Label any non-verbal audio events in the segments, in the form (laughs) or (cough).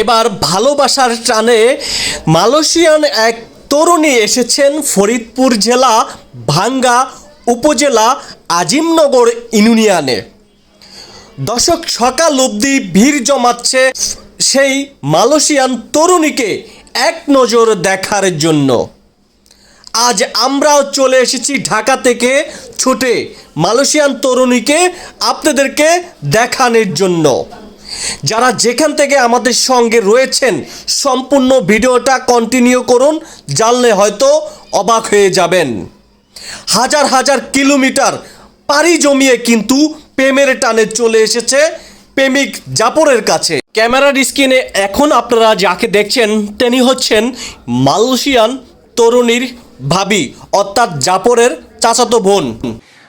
এবার ভালোবাসার টানে মালয়েশিয়ান এক তরুণী এসেছেন ফরিদপুর জেলা ভাঙ্গা উপজেলা আজিমনগর ইউনিয়নে। দশক সকাল অবধি ভিড় জমাচ্ছে সেই মালয়েশিয়ান তরুণীকে এক নজর দেখার জন্য। আজ আমরাও চলে এসেছি ঢাকা থেকে ছুটে মালয়েশিয়ান তরুণীকে আপনাদেরকে দেখানোর জন্য। যারা যেখান থেকে আমাদের সঙ্গে রয়েছেন, সম্পূর্ণ ভিডিওটা কন্টিনিউ করুন, জানলে হয়তো অবাক হয়ে যাবেন। হাজার হাজার কিলোমিটার পাড়ি জমিয়ে কিন্তু প্রেমের টানে চলে এসেছে প্রেমিক জাপরের কাছে। ক্যামেরার স্ক্রিনে এখন আপনারা যাকে দেখছেন, তিনি হচ্ছেন মালয়েশিয়ান তরুণীর ভাবি, অর্থাৎ জাপরের চাচাতো বোন।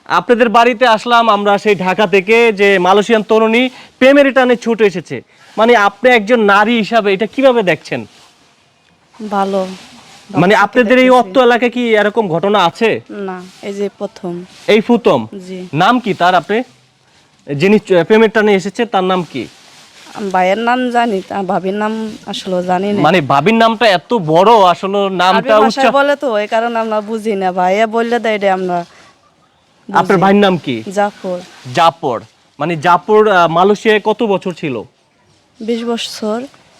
আপনাদের বাড়িতে আসলাম আমরা সেই ঢাকা থেকে যে মালয়েশিয়ান তরুণী প্রেমের টানে ছুটে এসেছে। মানে আপনি একজন নারী হিসাবে এটা কীভাবে দেখছেন? ভালো। মানে আপনাদের এই অত্ত এলাকায় কি এরকম ঘটনা আছে? না এই যে প্রথম। এই ফুতম নাম কি তার আপনি? যিনি প্রেমের টানে এসেছে তার নাম কি? ভাইয়ের নাম জানি ভাবির নাম আসলে জানি না। মানে ভাবির নামটা এত বড় আসলে নামটা উচ্চ বলে তো এই কারণে আমরা বুঝি না। ভাইয়া বললে দেয় এটা আমরা আপনার ভাইয়ের নাম কি? জাফর। জাপর মানে আহ, মালয়েশিয়ায় কত বছর ছিল? বিশ বছর।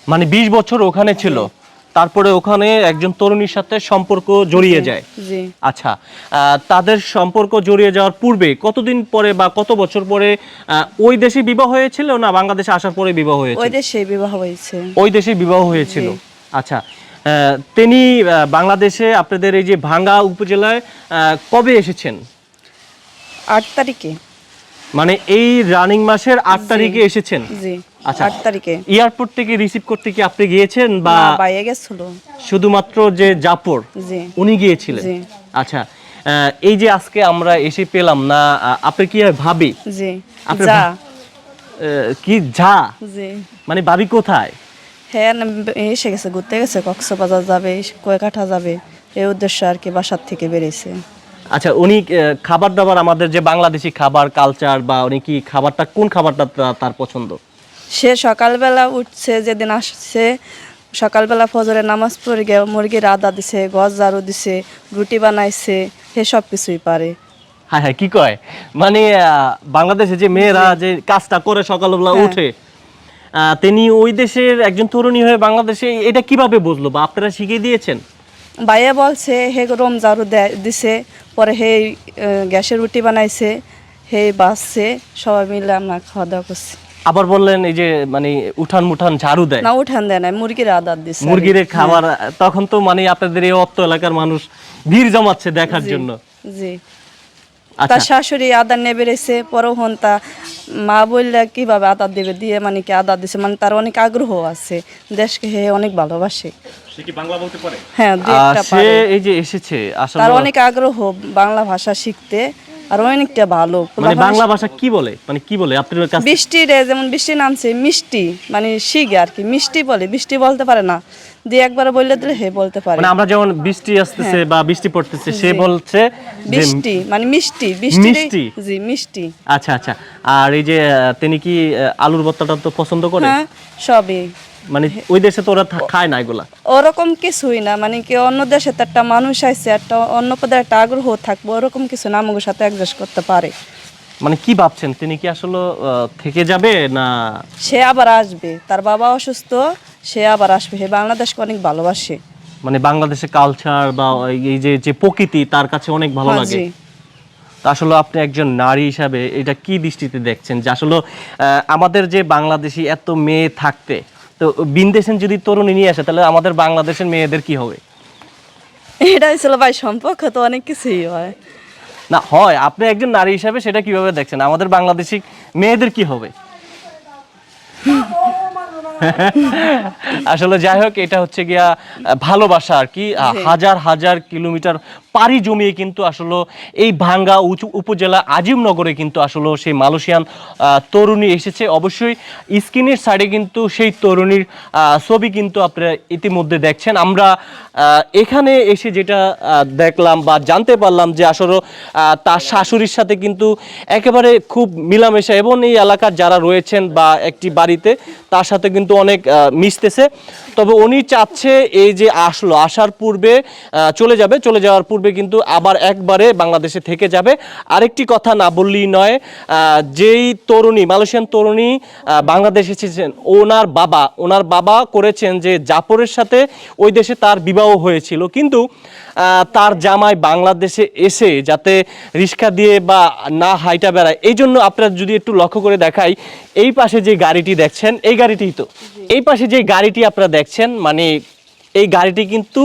মানে বিশ বছর ওখানে ছিল। তারপরে ওখানে একজন তরুণীর সাথে সম্পর্ক জড়িয়ে যায়। জি। আচ্ছা তাদের সম্পর্ক জড়িয়ে যাওয়ার পূর্বে কতদিন পরে বা কত বছর পরে ওই দেশে বিবাহ হয়েছিল না বাংলাদেশে আসার পরে বিবাহ ওই দেশে বিবাহ হয়েছে। ওই দেশে বিবাহ হয়েছিল। আচ্ছা আহ, তিনি বাংলাদেশে আপনাদের এই যে ভাঙ্গা উপজেলায় আহ, কবে এসেছেন? আট তারিখে। মানে এই রানিং মাসের আট তারিখে এসেছেন? জি আচ্ছা। আট তারিখে। এয়ারপোর্ট থেকে রিসিভ করতে কি আপনি গিয়েছেন বা ভাইয়া গেছিল। শুধুমাত্র যে জাপর জি। উনি গিয়েছিলেন। আচ্ছা এই যে আজকে আমরা এসে পেলাম না আপনি কি ভাবি? জি যা। কি যা? জি। মানে ভাবি কোথায়? হ্যাঁ এসে গেছে ঘুরতে গেছে কক্সবাজার যাবে কয়েকাঠা যাবে এই উদ্দেশ্যে আর কি বাসার থেকে বেরিয়েছে। আচ্ছা উনি খাবার দাবার আমাদের যে বাংলাদেশি খাবার কালচার বা উনি কি খাবারটা কোন খাবারটা তার পছন্দ? সে সকালবেলা উঠছে যেদিন আসছে সকালবেলা ফজরে নামাজ পড়ে গিয়ে মুরগির আদা দিছে গছ ঝাড়ু দিছে রুটি বানাইছে সে সব কিছুই পারে। হ্যাঁ হ্যাঁ কি কয়? মানে বাংলাদেশে যে মেয়েরা যে কাজটা করে সকালবেলা হ্যাঁ। উঠে তিনি ওই দেশের একজন তরুণী হয়ে বাংলাদেশে এটা কীভাবে বুঝলো বা আপনারা শিখিয়ে দিয়েছেন? ভাইয়া বলছে হে রোম ঝাড়ু দেয় দিছে পরে হে গ্যাসের রুটি বানাইছে হে বাসছে সবাই মিলে আমরা খাওয়া দাওয়া করছি। আবার বললেন এই যে মানে উঠান মুঠান ঝাড়ু দেয়। না উঠান দেয় না মুরগির আদার দিছে মুরগির খাবার তখন তো মানে আপনাদের এই অত্ত এলাকার মানুষ ভিড় জমাচ্ছে দেখার জন্য। জি। আচ্ছা। তার শাশুড়ি আদার নেবে রেছে পরেও হন তা মা বললে কীভাবে আদার দেবে? দিয়ে মানে কি আদার দিছে? মানে তার অনেক আগ্রহ আছে। দেশকে হে অনেক ভালোবাসে। হ্যাঁ বলতে পারে? হ্যাঁ সে এই যে এসেছে আসলে তার অনেক আগ্রহ বাংলা ভাষা শিখতে। আর অনেকটা ভালো। মানে বাংলা ভাষা কি বলে? মানে কি বলে আপনার কাছে বৃষ্টি রে যেমন বৃষ্টি নামছে মিষ্টি মানে আর কি মিষ্টি বলে বৃষ্টি বলতে পারে না। দিয়ে একবার বললে দিলে হে বলতে পারে। মানে আমরা যেমন বৃষ্টি আসতেছে বা বৃষ্টি পড়তেছে সে বলছে বৃষ্টি মানে মিষ্টি বৃষ্টি মিষ্টি? জি মিষ্টি। আচ্ছা আচ্ছা। আর এই যে তিনি কি আলুর ভর্তাটা তো পছন্দ করে? হ্যাঁ সবই। মানে ওই দেশে তো ওরা খায় না এগুলা। ওরকম কিছুই না মানে কি অন্য দেশে তো একটা মানুষ আছে একটা অন্য পদে একটা আগ্রহ থাকবে ওরকম কিছু না আমাদের সাথে অ্যাডজাস্ট করতে পারে। মানে কি ভাবছেন? তিনি কি আসলে থেকে যাবে না সে আবার আসবে তার বাবা অসুস্থ সে আবার আসবে সে বাংলাদেশকে অনেক ভালোবাসে। মানে বাংলাদেশের কালচার বা এই- যে যে প্রকৃতি তার কাছে অনেক ভালো হ্যাঁ, লাগে। আসলে আপনি একজন নারী হিসাবে এটা কি দৃষ্টিতে দেখছেন? যে আসলে আমাদের যে বাংলাদেশি এত মেয়ে থাকতে তো বিনদেশের যদি তরুণী নিয়ে আসে তাহলে আমাদের বাংলাদেশের মেয়েদের কি হবে? এটাই ছিল ভাই সম্পর্ক তো অনেক কিছুই হয়। না হয়। আপনি একজন নারী হিসাবে সেটা কীভাবে দেখছেন? আমাদের বাংলাদেশি মেয়েদের কি হবে? (laughs) (laughs) আসলে যাই হোক এটা হচ্ছে গিয়া ভালোবাসা আর কি। হাজার হাজার কিলোমিটার পাড়ি জমিয়ে কিন্তু আসলে এই ভাঙ্গা উপজেলা আজিমনগরে কিন্তু আসলে সেই মালয়েশিয়ান তরুণী এসেছে। অবশ্যই স্ক্রিনের সাইডে কিন্তু সেই তরুণীর ছবি কিন্তু আপনারা ইতিমধ্যে দেখছেন। আমরা এখানে এসে যেটা দেখলাম বা জানতে পারলাম যে আসলে তার শাশুড়ির সাথে কিন্তু একেবারে খুব মিলামেশা এবং এই এলাকার যারা রয়েছেন বা একটি বাড়িতে তার সাথে কিন্তু অনেক মিশতেছে। তবে উনি চাচ্ছে এই যে আসলো, আসার পূর্বে চলে যাবে। চলে যাওয়ার পূর্বে কিন্তু আবার একবারে বাংলাদেশে থেকে যাবে। আরেকটি কথা না বললেই নয় যেই তরুণী, মালয়েশিয়ান তরুণী বাংলাদেশে এসেছেন, ওনার বাবা ওনার বাবা করেছেন যে জাফরের সাথে ওই দেশে তার বিবাহ হয়েছিল। কিন্তু তার জামাই বাংলাদেশে এসে যাতে রিক্সা দিয়ে বা না হাইটা বেড়ায় এই জন্য আপনারা যদি একটু লক্ষ্য করে দেখাই এই পাশে যে গাড়িটি দেখছেন এই গাড়িটি তো এই পাশে যে গাড়িটি আপনারা দেখছেন মানে এই গাড়িটি কিন্তু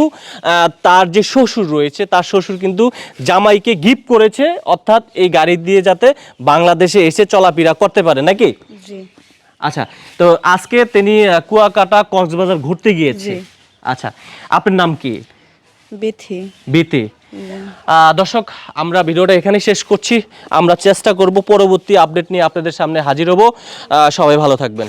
তার যে শ্বশুর রয়েছে তার শ্বশুর কিন্তু জামাইকে গিফট করেছে অর্থাৎ এই গাড়ি দিয়ে যাতে বাংলাদেশে এসে চলাফেরা করতে পারে নাকি? আচ্ছা তো আজকে তিনি কুয়াকাটা কক্সবাজার ঘুরতে গিয়েছে। আচ্ছা আপনার নাম কি? বেতে দর্শক, আমরা ভিডিওটা এখানে শেষ করছি। আমরা চেষ্টা করব পরবর্তী আপডেট নিয়ে আপনাদের সামনে হাজির হব। সবাই ভালো থাকবেন।